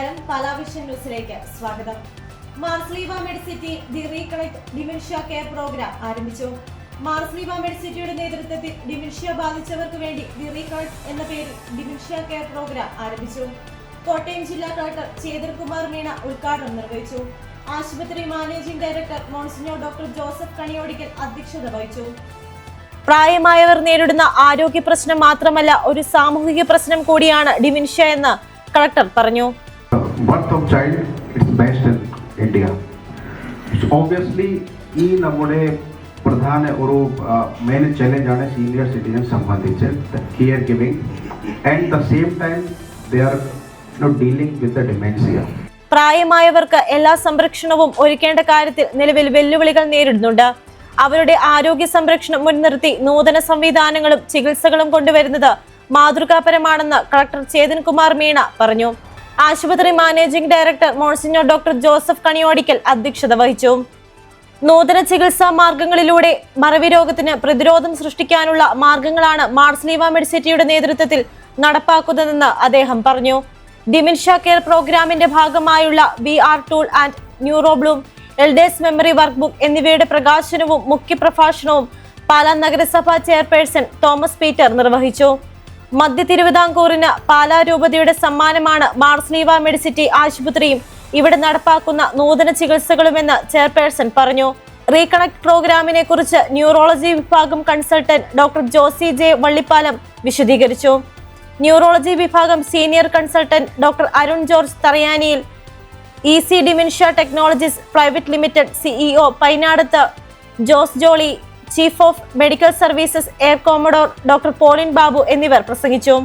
ന്യൂസിലേക്ക് സ്വാഗതം. Marsleeva Medicity the reconnect dementia care programme ആരംഭിച്ചു. മാർസ്ലീവ മെഡിസിറ്റിയുടെ നേതൃത്വത്തിൽ ഡിമെൻഷ്യ ബാധിച്ചവർക്ക് വേണ്ടി ദി റീകണക്ട് എന്ന പേരിൽ ഡിമെൻഷ്യ കെയർ പ്രോഗ്രാം ആരംഭിച്ചു. കോട്ടയം ജില്ലാ കളക്ടർ ചേതർകുമാർ മീണ ഉദ്ഘാടനം നിർവഹിച്ചു. ആശുപത്രി managing director monsignor doctor Joseph Kaniyodickal അധ്യക്ഷത വഹിച്ചു. പ്രായമായവർ നേരിടുന്ന ആരോഗ്യ പ്രശ്നം മാത്രമല്ല ഒരു സാമൂഹിക പ്രശ്നം കൂടിയാണ് ഡിമിൻഷ്യ എന്ന് കളക്ടർ പറഞ്ഞു. Birth of child it's best in India obviously ഈ നമ്മുടെ പ്രധാന ഒരു മെയിൻ ചലഞ്ച് ആണ് സീനിയർ സിറ്റിസൺ സംബന്ധിച്ച് care giving and the same time they are dealing with the dementia പ്രായമായവർക്ക് എല്ലാ സംരക്ഷണവും ഒരുക്കേണ്ട കാര്യത്തിൽ നിലവിൽ വെല്ലുവിളികൾ നേരിടുന്നുണ്ട്. അവരുടെ ആരോഗ്യ സംരക്ഷണം മുൻനിർത്തി നൂതന സംവിധാനങ്ങളും ചികിത്സകളും കൊണ്ടുവരുന്നത് മാതൃകാപരമാണെന്ന് കളക്ടർ ചേതൻ കുമാർ മീണ പറഞ്ഞു. ആശുപത്രി managing director monsignor doctor Joseph Kaniyodickal അധ്യക്ഷത വഹിച്ചു. നൂതന ചികിത്സാ മാർഗങ്ങളിലൂടെ മറവി രോഗത്തിന് പ്രതിരോധം സൃഷ്ടിക്കാനുള്ള മാർഗങ്ങളാണ് മാർസ്ലീവ മെഡിസിറ്റിയുടെ നേതൃത്വത്തിൽ നടപ്പാക്കുന്നതെന്ന് അദ്ദേഹം പറഞ്ഞു. ഡിമിൻഷ്യ കെയർ പ്രോഗ്രാമിന്റെ ഭാഗമായുള്ള V R tool and Neurobloom elders memory workbook എന്നിവയുടെ പ്രകാശനവും മുഖ്യപ്രഭാഷണവും പാലാ നഗരസഭാ ചെയർപേഴ്സൺ തോമസ് പീറ്റർ നിർവഹിച്ചു. മധ്യ തിരുവിതാംകൂറിന് പാലാരൂപതയുടെ സമ്മാനമാണ് മാർസ്ലീവ മെഡിസിറ്റി ആശുപത്രിയും ഇവിടെ നടപ്പാക്കുന്ന നൂതന ചികിത്സകളുമെന്ന് ചെയർപേഴ്സൺ പറഞ്ഞു. റീകണക്ട് പ്രോഗ്രാമിനെ കുറിച്ച് ന്യൂറോളജി വിഭാഗം consultant doctor Josy J Vallippalam വിശദീകരിച്ചു. ന്യൂറോളജി വിഭാഗം senior consultant doctor Arun George Tharayaniyil E C dementia technologies private limited CEO Painadath Jose Jolly chief of medical services air commodore doctor Paulin Babu എന്നിവർ പ്രസംഗിച്ചു.